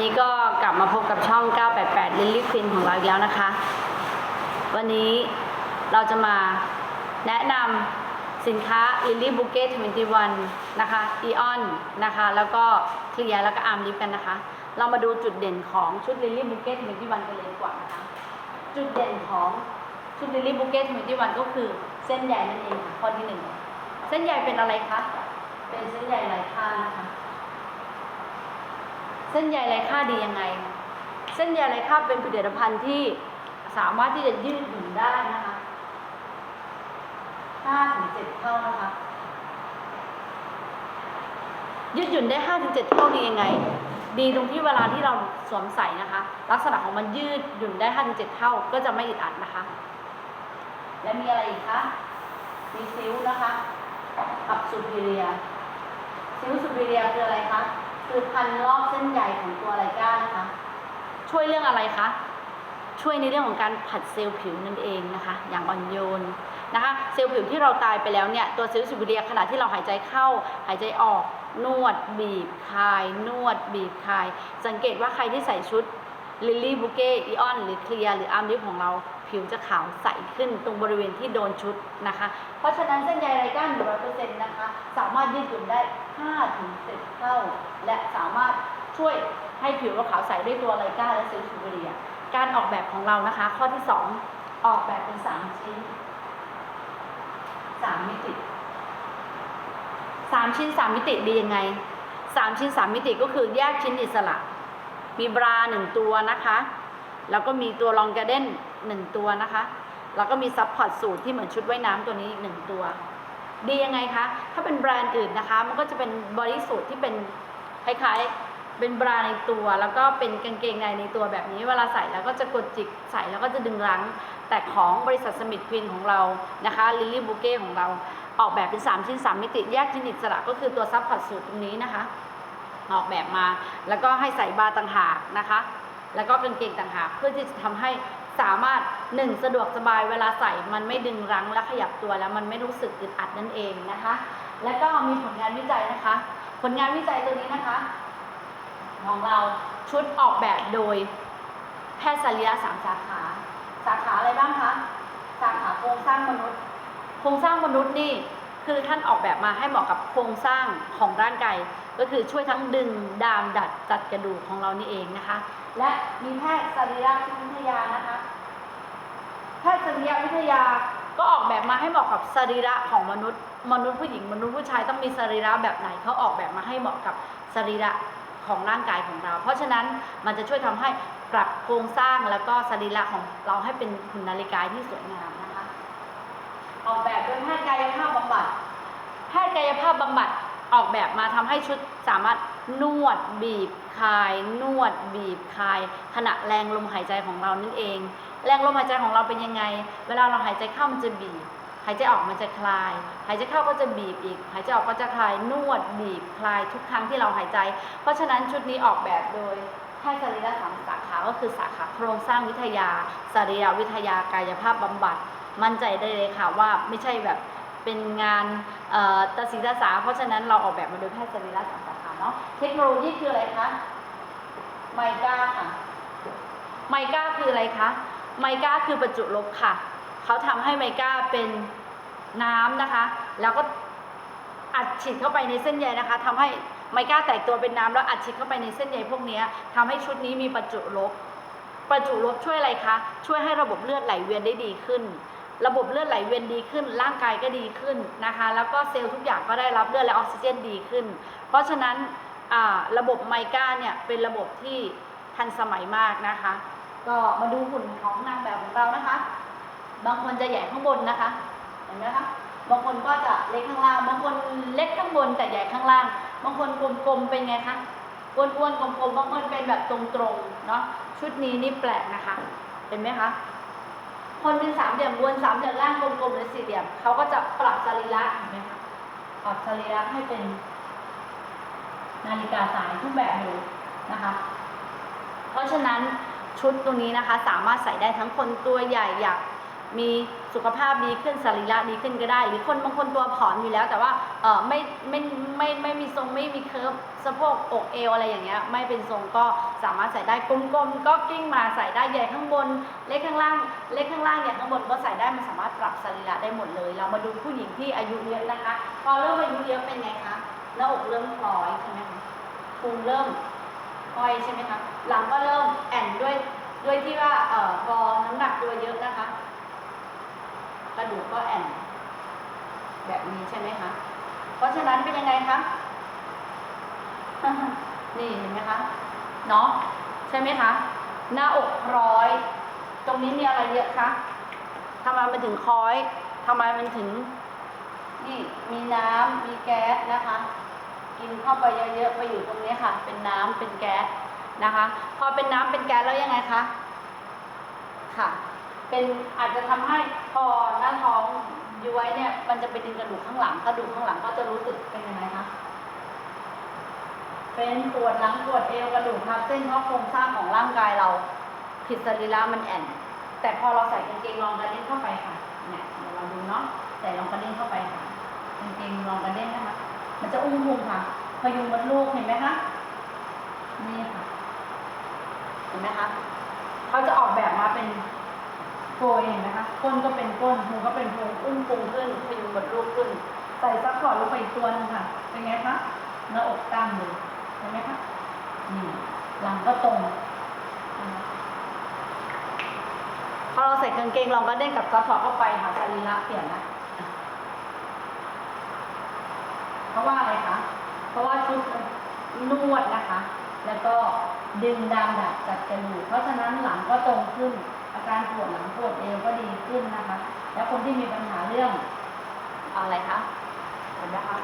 นี้ก็กลับมาพบกับช่อง 988 Lily Queen ของเราอีกแล้วนะคะ วันนี้เราจะมาแนะนำสินค้า Lily Bouquet 21 นะคะ Eon นะคะ แล้วก็ Clear แล้วก็ Arm Lip กันนะคะ เรามาดูจุดเด่นของชุด Lily Bouquet 21 กันเลยดีกว่านะคะ จุดเด่นของชุด Lily Bouquet 21 ก็คือเส้นใยนั่นเองค่ะข้อที่หนึ่ง เส้นใยเป็นอะไรคะ เป็นเส้นใยไร้ค่านะคะ ส้นใยไร้ค่าดียังไง เส้นใยไร้ค่าเป็นผลิตภัณฑ์ที่สามารถที่จะยืดหยุ่นได้นะคะ5ถึง7เท่านะคะยืดหยุ่นได้5ถึง7เท่าดียังไง ดีตรงที่เวลาที่เราสวมใส่นะคะ ลักษณะของมันยืดหยุ่นได้5ถึง7เท่าก็จะไม่อึดอัดนะคะ และมีอะไรอีกคะมีซิลนะคะกับซูเปเรียซิลซูเปเรียคืออะไรคะ คือพันรอบเส้นใยของตัวไลก้านะคะ ช่วยเรื่องอะไรคะ ช่วยในเรื่องของการผัดเซลล์ผิวนั่นเองนะคะ อย่างอ่อนโยนนะคะ เซลล์ผิวที่เราตายไปแล้วเนี่ยตัวเซิลซูเปเรียขณะที่เราหายใจเข้า หายใจออก นวด บีบคลาย นวด บีบคลาย สังเกตว่าใครที่ใส่ชุดลิลลี่บุเก้อีออนหรือเคลียร์หรืออาร์มลิฟของเราผิวจะขาวใสขึ้นตรงบริเวณที่โดนชุดนะคะ เพราะฉะนั้นเส้นใยไรก้าน100%นะคะ สามารถยืดหยุ่นได้ 5-10เท่า และสามารถช่วยให้ผิวเราขาวใสด้วยตัวไรก้าและเซลล์ชูเบเรีย การออกแบบของเรานะคะ ข้อที่ 2 ออกแบบเป็น 3 ชิ้น 3 มิติ 3 ชิ้น 3 มิติดียังไง 3 ชิ้น 3 มิติก็คือแยกชิ้นอิสระ มีบราหนึ่งตัวนะคะ แล้วก็มีตัวรองกระเด้นหนึ่งตัวนะคะ แล้วก็มีซับพอร์ตสูตรที่เหมือนชุดว่ายน้ำตัวนี้อีกหนึ่งตัว ดียังไงคะ ถ้าเป็นแบรนด์อื่นนะคะ มันก็จะเป็นบริสูตรที่เป็นคล้ายๆ เป็นบราในตัว แล้วก็เป็นกางเกงในในตัวแบบนี้ เวลาใส่แล้วก็จะกดจิกใส่แล้วก็จะดึงรั้ง แต่ของบริษัทสมิธควินของเรานะคะลิลลี่บูเก้ของเราออกแบบเป็น 3 ชิ้น 3 มิติ แยกชิ้นอิสระก็คือตัวซับพอร์ตสูตรตรงนี้นะคะ ออกแบบมาแล้วก็ให้ใส่บาร์ต่างหากนะคะ แล้วก็กางเกงต่างหากเพื่อที่จะทำให้ สามารถหนึ่งสะดวกสบายเวลาใส่มันไม่ดึงรั้งและขยับตัวแล้วมันไม่รู้สึกอึดอัดนั่นเองนะคะ แล้วก็มีผลงานวิจัยนะคะ ผลงานวิจัยตัวนี้นะคะ ของเราชุดออกแบบโดยแพทย์ศัลยะสามสาขา สาขาอะไรบ้างคะสาขาโครงสร้างมนุษย์ โครงสร้างมนุษย์นี่คือท่านออกแบบมาให้เหมาะกับโครงสร้างของร่างกาย ก็คือช่วยทั้งดึงดามดัดจัดกระดูกของเรานี่เองนะคะ และมีแพทย์สรีรวิทยานะคะ แพทย์สรีรวิทยาก็ออกแบบมาให้เหมาะกับสรีระของมนุษย์ มนุษย์ผู้หญิงมนุษย์ผู้ชายต้องมีสรีระแบบไหนเขาออกแบบมาให้เหมาะกับสรีระของร่างกายของเรา เพราะฉะนั้นมันจะช่วยทำให้ปรับโครงสร้างแล้วก็สรีระของเราให้เป็นหุ่นนาฬิกาที่สวยงามนะคะ ออกแบบโดยแพทย์กายภาพบำบัดแพทย์กายภาพบำบัด ออกแบบมาทำให้ชุดสามารถนวดบีบคลาย นวดบีบคลาย ขณะแรงลมหายใจของเรานั่นเอง แรงลมหายใจของเราเป็นยังไง เวลาเราหายใจเข้ามันจะบีบ หายใจออกมันจะคลาย หายใจเข้าก็จะบีบอีก หายใจออกก็จะคลาย นวดบีบคลายทุกครั้งที่เราหายใจ เพราะฉะนั้นชุดนี้ออกแบบโดยแพทย์สรีระสามสาขา ก็คือสาขาโครงสร้างวิทยาสรีรวิทยากายภาพบำบัด มั่นใจได้เลยค่ะว่าไม่ใช่แบบ เป็นงานเอ่อตาสีตาสาเพราะฉะนั้นเราออกแบบมาโดยแพทย์สรีระสามสาขาเนาะเทคโนโลยีคืออะไรคะไมก้าค่ะไมก้าคืออะไรคะไมก้าคือประจุลบค่ะเขาทำให้ไมก้าเป็นน้ำนะคะ แล้วก็อัดฉีดเข้าไปในเส้นใยนะคะทำให้ไมก้าแตกตัวเป็นน้ำแล้วอัดฉีดเข้าไปในเส้นใยพวกนี้ยทำให้ชุดนี้มีประจุลบประจุลบช่วยอะไรคะ ช่วยให้ระบบเลือดไหลเวียนได้ดีขึ้น ระบบเลือดไหลเวียนดีขึ้น ร่างกายก็ดีขึ้นนะคะ แล้วก็เซลล์ทุกอย่างก็ได้รับเลือดและออกซิเจนดีขึ้น เพราะฉะนั้นระบบไมก้าเนี่ยเป็นระบบที่ทันสมัยมากนะคะ ก็มาดูหุ่นของนางแบบของเรานะคะ บางคนจะใหญ่ข้างบนนะคะ เห็นไหมคะ บางคนก็จะเล็กข้างล่าง บางคนเล็กข้างบนแต่ใหญ่ข้างล่าง บางคนกลมๆเป็นไงคะอ้วนๆกลมๆ บางคนเป็นแบบตรงๆ เนาะ ชุดนี้นี่แปลกนะคะ เห็นไหมคะ คนเป็นสามเหลี่ยมบนสามเหลี่ยมล่างกลมๆหรือสี่เหลี่ยมเขาก็จะปรับสรีระเห็นไหมคะปรับสรีระให้เป็น นาฬิกาสายทุกแบบเลยนะคะ เพราะฉะนั้นชุดตรงนี้นะคะ สามารถใส่ได้ทั้งคนตัวใหญ่อยาก มีสุขภาพดีขึ้นสรีระดีขึ้นก็ได้ หรือคนบางคนตัวผอมอยู่แล้ว แต่ว่าเออไม่ไม่ไม่ไม่มีทรงไม่มีเคิร์ฟสะโพกอกเอวอะไรอย่างเงี้ยไม่เป็นทรงก็สามารถใส่ได้กลมๆก็กิ้งมาใส่ได้ใหญ่ข้างบน เล็กข้างล่าง เล็กข้างล่างใหญ่ข้างบนก็ใส่ได้มันสามารถปรับสรีระได้หมดเลย เรามาดูผู้หญิงที่อายุเยอะนะคะ พอเริ่มอายุเยอะเป็นไงคะหน้าอกเริ่มคล้อยใช่ไหมคะพุงเริ่มคล้อยใช่ไหมคะหลังก็เริ่มแอนด้วยด้วยที่ว่าเอ่อพอน้ำหนักตัวเยอะนะคะ กระดูกก็แอนแบบนี้ใช่ไหมคะ เพราะฉะนั้นเป็นยังไงคะ นี่เห็นไหมคะ เนาะใช่ไหมคะ หน้าอกคล้อย ตรงนี้มีอะไรเยอะคะทำไมมันถึงคล้อย ทำไมมันถึง นี่มีน้ำมีแก๊สนะคะ กินเข้าไปเยอะๆไปอยู่ตรงนี้ค่ะ เป็นน้ำเป็นแก๊สนะคะ พอเป็นน้ำเป็นแก๊สแล้วยังไงคะ ค่ะ เป็นอาจจะทำให้พอหน้าท้องย้วยเนี่ย มันจะไปดึงกระดูกข้างหลังกระดูกข้างหลังก็จะรู้สึกเป็นยังไงคะเป็นปวดหลังปวดเอวกระดูกทับเส้นเพราะโครงสร้างของร่างกายเราผิดสรีระมันแอนแต่พอเราใส่กางเกงรองกระเด้นเข้าไปค่ะเนี่ยเดี๋ยวเราดูเนาะใส่รองกระเด้นเข้าไปค่ะกางเกงรองกระเด้นนะคะ มันจะอุ้มพุงค่ะพยุงมดลูกเห็นไหมคะนี่ค่ะเห็นไหมคะเขาจะออกแบบมาเป็น โกยเห็นไหมคะก้นก็เป็นก้นพุงก็เป็นพุงอุ้มพุงขึ้นพยุงมดลูกขึ้น ใส่ซัพพอร์ตลงไปอีกตัวนึงค่ะ เป็นไงคะหน้าอกตั้งเลยเห็นไหมคะนี่หลังก็ตรงพอเราใส่กางเกงรองกระเด้นกับซัพพอร์ตเข้าไปหาสรีระเปลี่ยนนะเพราะว่าอะไรคะเพราะว่าชุดนวดนะคะ แล้วก็ดึงดามดัดจัดกระดูกเพราะฉะนั้นหลังก็ตรงขึ้น การปวดหลังปวดเอวก็ดีขึ้นนะคะ แล้วคนที่มีปัญหาเรื่องอะไรคะเห็นไหมคะ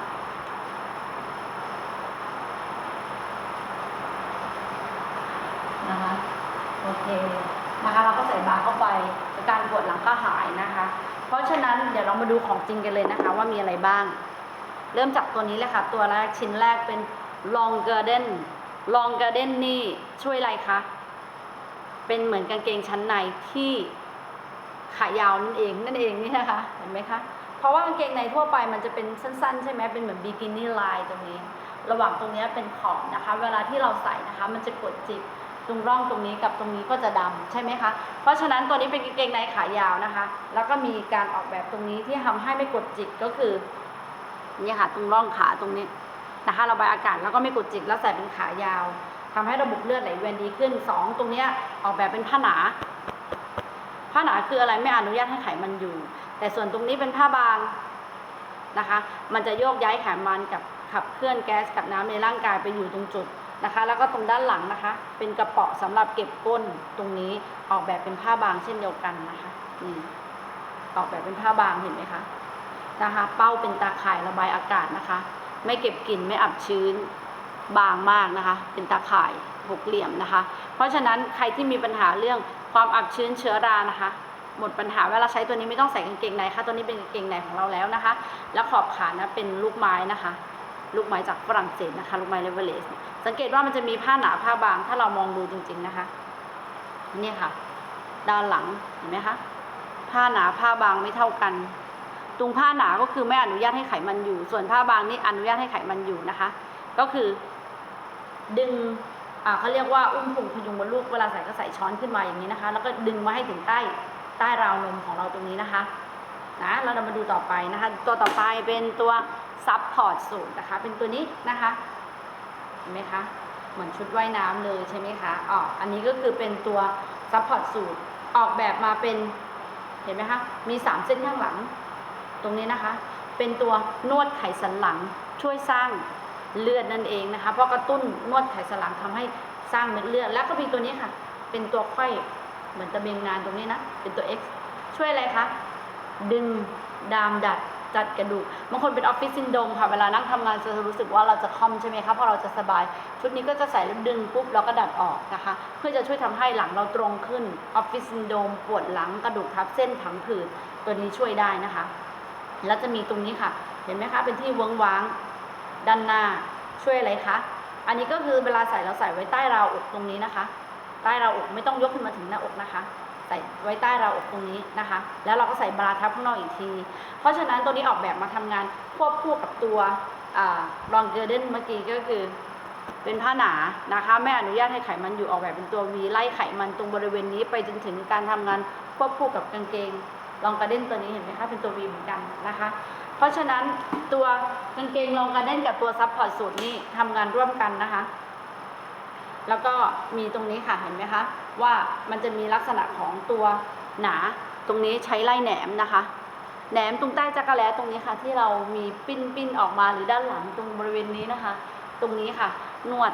นะคะโอเคนะคะเราก็ใส่บาเข้าไปาการปวดหลังก็หายนะคะ เพราะฉะนั้นเดี๋ยวเรามาดูของจริงกันเลยนะคะ ว่ามีอะไรบ้าง เริ่มจากตัวนี้เลยค่ะ ตัวแรกชิ้นแรกเป็น long garden long garden นี่ช่วยอะไรคะ เป็นเหมือนกางเกงชั้นในที่ขายาวนั่นเองนั่นเองนี่นะคะเห็นไหมคะเพราะว่ากางเกงในทั่วไปมันจะเป็นสั้นๆ ใช่ไหมเป็นเหมือนบิกินี่ลายตรงนี้ ระหว่างตรงนี้เป็นขอบนะคะ เวลาที่เราใส่นะคะ มันจะกดจิบตรงร่องตรงนี้กับตรงนี้ก็จะดำใช่ไหมคะ เพราะฉะนั้นตัวนี้เป็นกางเกงในขายาวนะคะ แล้วก็มีการออกแบบตรงนี้ที่ทำให้ไม่กดจิบก็คือนี่ค่ะตรงร่องขาตรงนี้นะคะระบายอากาศแล้วก็ไม่กดจิกแล้วใส่เป็นขายาว ทำให้ระบบเลือดไหลเวียนดีขึ้นสองตรงนี้ออกแบบเป็นผ้าหนาผ้าหนาคืออะไรไม่อนุญาตให้ไขมันอยู่ แต่ส่วนตรงนี้เป็นผ้าบางนะคะ มันจะโยกย้ายไขมันกับขับเคลื่อนแก๊สกับน้ำในร่างกายไปอยู่ตรงจุดนะคะ แล้วก็ตรงด้านหลังนะคะ เป็นกระเป๋าสำหรับเก็บก้นตรงนี้ออกแบบเป็นผ้าบางเช่นเดียวกันนะคะนี่ออกแบบเป็นผ้าบางเห็นไหมคะนะคะ เป้าเป็นตาข่ายระบายอากาศนะคะ ไม่เก็บกลิ่นไม่อับชื้น บางมากนะคะ เป็นตาข่ายหกเหลี่ยมนะคะ เพราะฉะนั้นใครที่มีปัญหาเรื่องความอับชื้นเชื้อรานะคะ หมดปัญหาเวลาใช้ตัวนี้ไม่ต้องใส่กางเกงในค่ะ ตัวนี้เป็นกางเกงในของเราแล้วนะคะ แล้วขอบขานะเป็นลูกไม้นะคะ ลูกไม้จากฝรั่งเศสนะคะ ลูกไม้เลเวเลสสังเกตว่ามันจะมีผ้าหนาผ้าบาง ถ้าเรามองดูจริง ๆนะคะนี่ค่ะ ด้านหลังเห็นไหมคะผ้าหนาผ้าบางไม่เท่ากันตรงผ้าหนาก็คือไม่อนุญาตให้ไขมันอยู่ ส่วนผ้าบางนี่อนุญาตให้ไขมันอยู่นะคะ ก็คือ ดึงเขาเรียกว่าอุ้มพุงพยุงมดลูกเวลาใส่ก็ใส่ช้อนขึ้นมาอย่างนี้นะคะ แล้วก็ดึงมาให้ถึงใต้ใต้ราวนมของเราตรงนี้นะคะนะเราจะมาดูต่อไปนะคะ ตัวต่อไปเป็นตัวซับพอร์ตสูตรนะคะ เป็นตัวนี้นะคะเห็นไหมคะเหมือนชุดว่ายน้ำเลยใช่ไหมคะอ๋ออันนี้ก็คือเป็นตัวซับพอร์ตสูตรออกแบบมาเป็นเห็นไหมคะมีสามเส้นข้างหลัง ตรงนี้นะคะ เป็นตัวนวดไขสันหลังช่วยสร้าง เลือดนั่นเองนะคะ เพราะกระตุ้นนวดไขสันหลังทำให้สร้างเม็ดเลือด แล้วก็มีตัวนี้ค่ะ เป็นตัวค่อยเหมือนตะเบงงานตรงนี้นะ เป็นตัว X ช่วยอะไรคะ ดึงดามดัดจัดกระดูก บางคนเป็นออฟฟิศซินโดมค่ะ เวลานั่งทำงานจะรู้สึกว่าเราจะคอมใช่ไหมคะพราะเราจะสบาย ชุดนี้ก็จะใส่แล้วดึงปุ๊บเราก็ดัดออกนะคะ เพื่อจะช่วยทำให้หลังเราตรงขึ้น ออฟฟิศซินโดมปวดหลังกระดูกทับเส้นผังผืด ตัวนี้ช่วยได้นะคะ แล้วจะมีตรงนี้ค่ะ เห็นไหมคะ เป็นที่เวิ้งว้าง ด้านหน้าช่วยอะไรคะ อันนี้ก็คือเวลาใส่เราใส่ไว้ใต้ราวอกตรงนี้นะคะ ใต้ราวอกไม่ต้องยกขึ้นมาถึงหน้าอกนะคะ ใส่ไว้ใต้ราวอกตรงนี้นะคะ แล้วเราก็ใส่บราทับข้างนอกอีกที เพราะฉะนั้นตัวนี้ออกแบบมาทำงานควบคู่กับตัวรองเกอร์เดนเมื่อกี้ก็คือเป็นผ้าหนานะคะไม่อนุญาตให้ไขมันอยู่ออกแบบเป็นตัววีไล่ไขมันตรงบริเวณนี้ไปจนถึงการทำงานควบคู่กับกางเกงรองกระเด้นตัวนี้เห็นไหมคะเป็นตัววีเหมือนกันนะคะ ราะฉะนั้นตัวกางเกงรองกระเด้นกับตัวซับพอร์ตสูตรนี่ทำงานร่วมกันนะคะ แล้วก็มีตรงนี้ค่ะเห็นไหมคะ ว่ามันจะมีลักษณะของตัวหนาตรงนี้ใช้ไล่แหนมนะคะแหนมตรงใต้จักรแล้ตรงนี้ค่ะ ที่เรามีปิ้นปิ้นออกมาหรือด้านหลังตรงบริเวณนี้นะคะ ตรงนี้ค่ะ นวด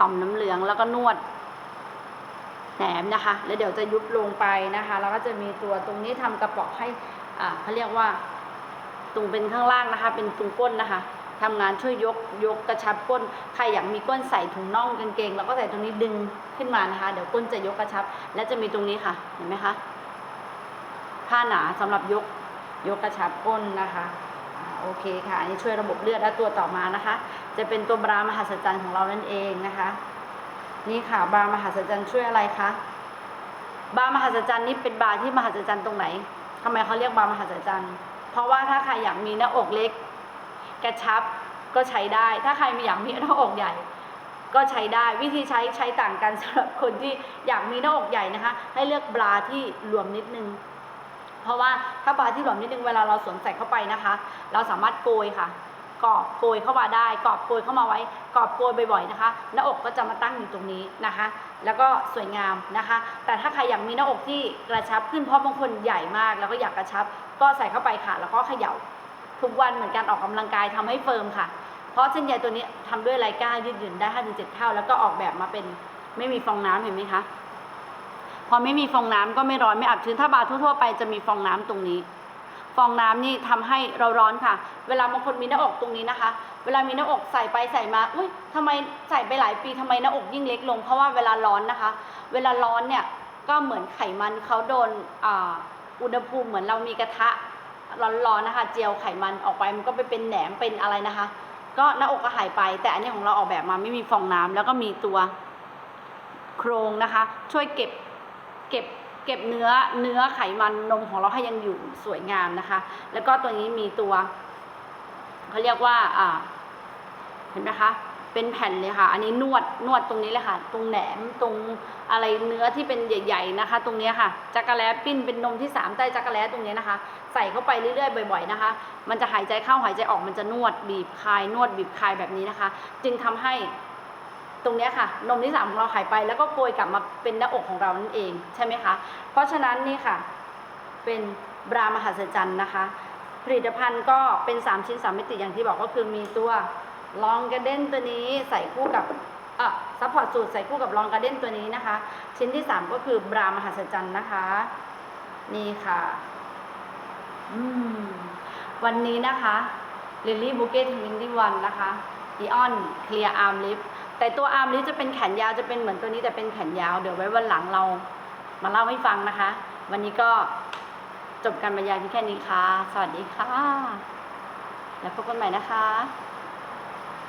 ต่อมน้ำเหลืองแล้วก็นวดแหนมนะคะ แล้วเดี๋ยวจะยุบลงไปนะคะ แล้วก็จะมีตัวตรงนี้ทำกระป๋อให้อ่าเขาเรียกว่า ตรงเป็นข้างล่างนะคะ เป็นตรงก้นนะคะทำงานช่วยยกยกกระชับก้นใครอยากมีก้นใส่ถุงน่องกางเกงแล้วก็ใส่ตรงนี้ดึงขึ้นมานะคะ เดี๋ยวก้นจะยกกระชับ และจะมีตรงนี้ค่ะ เห็นไหมคะผ้าหนาสำหรับยกยกกระชับก้นนะคะโอเคค่ะอันนี้ช่วยระบบเลือดและตัวต่อมานะคะ จะเป็นตัวบรามหัศจรรย์ของเรานั่นเองนะคะ นี่ค่ะบรามหัศจรรย์ช่วยอะไรคะบาร์มหัศจรรย์นี่เป็นบาร์ที่มหัศจรรย์ตรงไหนทำไมเขาเรียกบาร์มหัศจรรย์ เพราะว่าถ้าใครอยากมีหน้าอกเล็ก กระชับก็ใช้ได้ ถ้าใครมีอยากมีหน้าอกใหญ่ ก็ใช้ได้วิธีใช้ใช้ต่างกันสำหรับคนที่อยากมีหน้าอกใหญ่นะคะ ให้เลือกบราที่หลวมนิดนึง เพราะว่าถ้าบราที่หลวมนิดนึงเวลาเราสวมใส่เข้าไปนะคะ เราสามารถโกยค่ะ กอบโกยเข้ามาได้ กอบโกยเข้ามาไว้ กอบโกยบ่อยๆนะคะ หน้าอกก็จะมาตั้งอยู่ตรงนี้นะคะ แล้วก็สวยงามนะคะ แต่ถ้าใครอยากมีหน้าอกที่กระชับขึ้นเพราะบางคนใหญ่มาก แล้วก็อยากกระชับ ก็ใส่เข้าไปค่ะ แล้วก็เขย่าทุกวันเหมือนการออกกำลังกายทำให้เฟิร์มค่ะ เพราะเส้นใยตัวนี้ทำด้วยไลก้ายืดหยุ่นได้ 5-7 เท่า แล้วก็ออกแบบมาเป็นไม่มีฟองน้ำเห็นไหมคะ พอไม่มีฟองน้ำก็ไม่ร้อนไม่อับชื้น ถ้าบาร์ทั่วๆไปจะมีฟองน้ำตรงนี้ ฟองน้ำนี่ทำให้เราร้อนค่ะ เวลาบางคนมีหน้าอกตรงนี้นะคะ เวลามีหน้าอกใส่ไปใส่มา อุ้ยทำไมใส่ไปหลายปีทำไมหน้าอกยิ่งเล็กลง เพราะว่าเวลาร้อนนะคะ เวลาร้อนเนี่ยก็เหมือนไขมันเขาโดนอ,อุณหภูมิเหมือนเรามีกระทะร้อนๆนะคะ เจียวไขมันออกไปมันก็ไปเป็นแหนมเป็นอะไรนะคะ ก็หน้าอกก็หายไป แต่อันนี้ของเราออกแบบมาไม่มีฟองน้ำแล้วก็มีตัวโครงนะคะ ช่วยเก็บเก็บ ก็บเนื้อเนื้อไขมันนมของเราให้ยังอยู่สวยงามนะคะ แล้วก็ตัวนี้มีตัวเขาเรียกว่าอ่าเห็นไหมคะเป็นแผ่นเลยค่ะ อันนี้นวดนวดตรงนี้เลยค่ะ ตรงแหนมตรงอะไรเนื้อที่เป็นใหญ่ ๆนะคะ ตรงนี้ค่ะจักระแล้ปิ้นเป็นนมที่สามใต้จักระแล้ตรงนี้นะคะ ใส่เข้าไปเรื่อยๆบ่อย ๆนะคะ มันจะหายใจเข้าหายใจออกมันจะนวดบีบคลายนวดบีบคลายแบบนี้นะคะ จึงทำให้ ตรงนี้ค่ะ นมที่สามของเราหายไปแล้วก็โกยกลับมาเป็นหน้าอกของเรานั่นเองใช่ไหมคะ เพราะฉะนั้นนี่ค่ะ เป็นบรามหัศจรรย์นะคะ ผลิตภัณฑ์ก็เป็น 3 ชิ้น 3 มิติอย่างที่บอกก็คือมีตัวลองกระเด้นตัวนี้ใส่คู่กับอะซัพพอร์ตสูตรใส่คู่กับลองกระเด้นตัวนี้นะคะ ชิ้นที่ 3 ก็คือบรามหัศจรรย์นะคะ นี่ค่ะอืมวันนี้นะคะลิลลี่บุเก้ทวินดี้วันนะคะอีออนเคลียร์อาร์มลิฟ แต่ตัวอาร์มนี้จะเป็นแขนยาวจะเป็นเหมือนตัวนี้แต่เป็นแขนยาว เดี๋ยวไว้วันหลังเรามาเล่าให้ฟังนะคะ วันนี้ก็จบการบรรยายเพียงแค่นี้ค่ะ สวัสดีค่ะ แล้วพบกันใหม่นะคะ